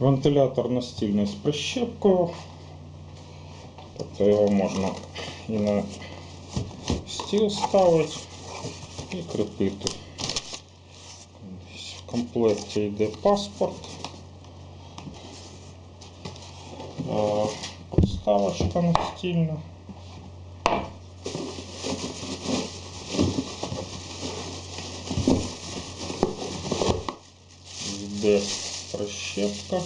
Вентилятор настільний з прищепкою. Тобто його можна і на стіл ставити, і кріпити. В комплекті йде паспорт. Е, Подставочка настільна. Йде прищепка.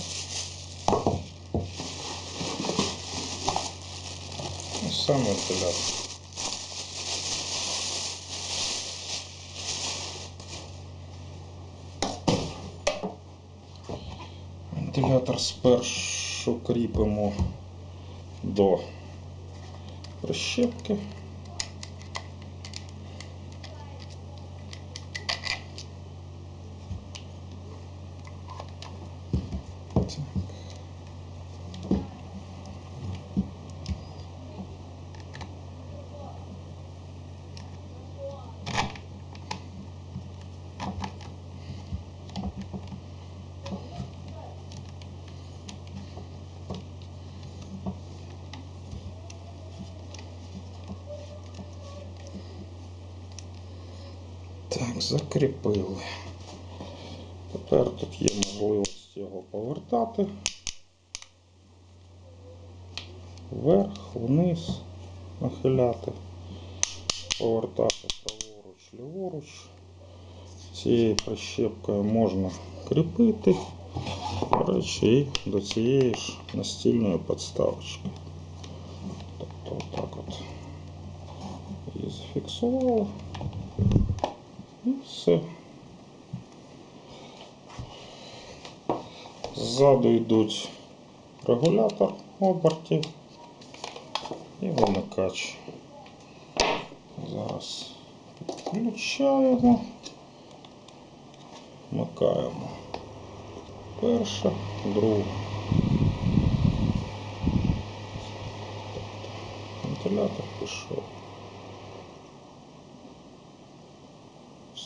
І сам вентилятор. Вентилятор спершу кріпимо до прищепки. Так, закріпили. Тепер тут є можливість його повертати. Вверх, вниз, нахиляти, повертати праворуч, ліворуч. Цією прищепкою можна кріпити, до речі, і до цієї ж настільної підставочки. Тобто отак от її зафіксували. І все. Ззаду йдуть регулятор обертів і вимикач. Зараз включаємо, вмикаємо. Перша, друга. Вентилятор пішов.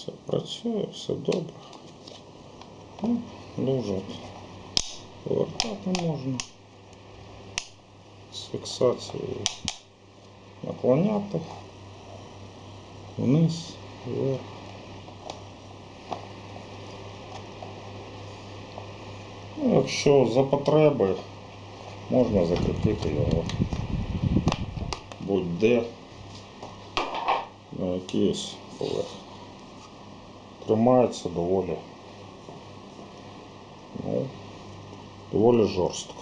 Все працює, все добре. Ну, дуже повертати можна. З фіксацією наклоняти вниз, вверх. Ну, якщо за потреби, можна закріпити його будь-де на якийсь поверх тримається доволі ну, доволі жорстко.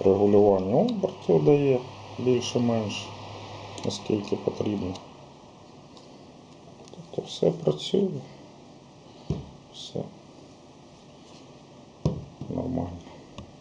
Регулювання обертів дає більше-менш, наскільки потрібно. Тобто все працює, все нормально.